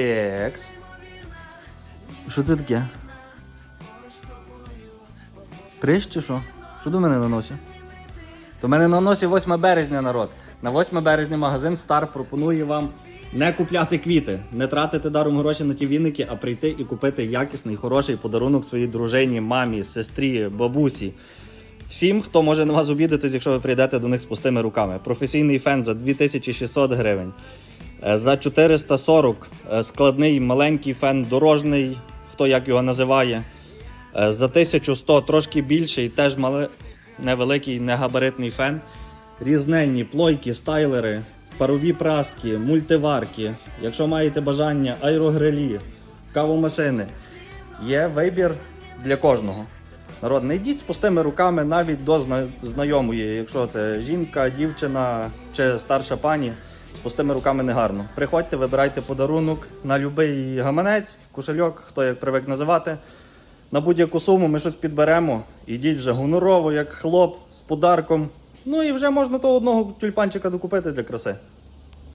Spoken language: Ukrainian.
Екс. Що це таке? Прищ чи що? Що до мене на носі? До мене на носі 8 березня, народ. На 8 березня магазин Star пропонує вам не купляти квіти, не тратити даром гроші на ті віники, а прийти і купити якісний, хороший подарунок своїй дружині, мамі, сестрі, бабусі. Всім, хто може на вас обідатись, якщо ви прийдете до них з пустими руками. Професійний фен за 2600 гривень. Е, За 440 е, складний маленький фен дорожний, хто як його називає. Е, За 1100 трошки більший, теж мале, невеликий, негабаритний фен. Різненні плойки, стайлери, парові праски, мультиварки. Якщо маєте бажання, аерогрилі, кавомашини. Є вибір для кожного. Народ, не йдіть з пустими руками навіть до знайомої, якщо це жінка, дівчина чи старша пані. З пустими руками не гарно. Приходьте, вибирайте подарунок на будь-який гаманець, кошельок, хто як привик називати. На будь-яку суму ми щось підберемо. Ідіть вже гонорово, як хлоп з подарком. Ну і вже можна того одного тюльпанчика докупити для краси.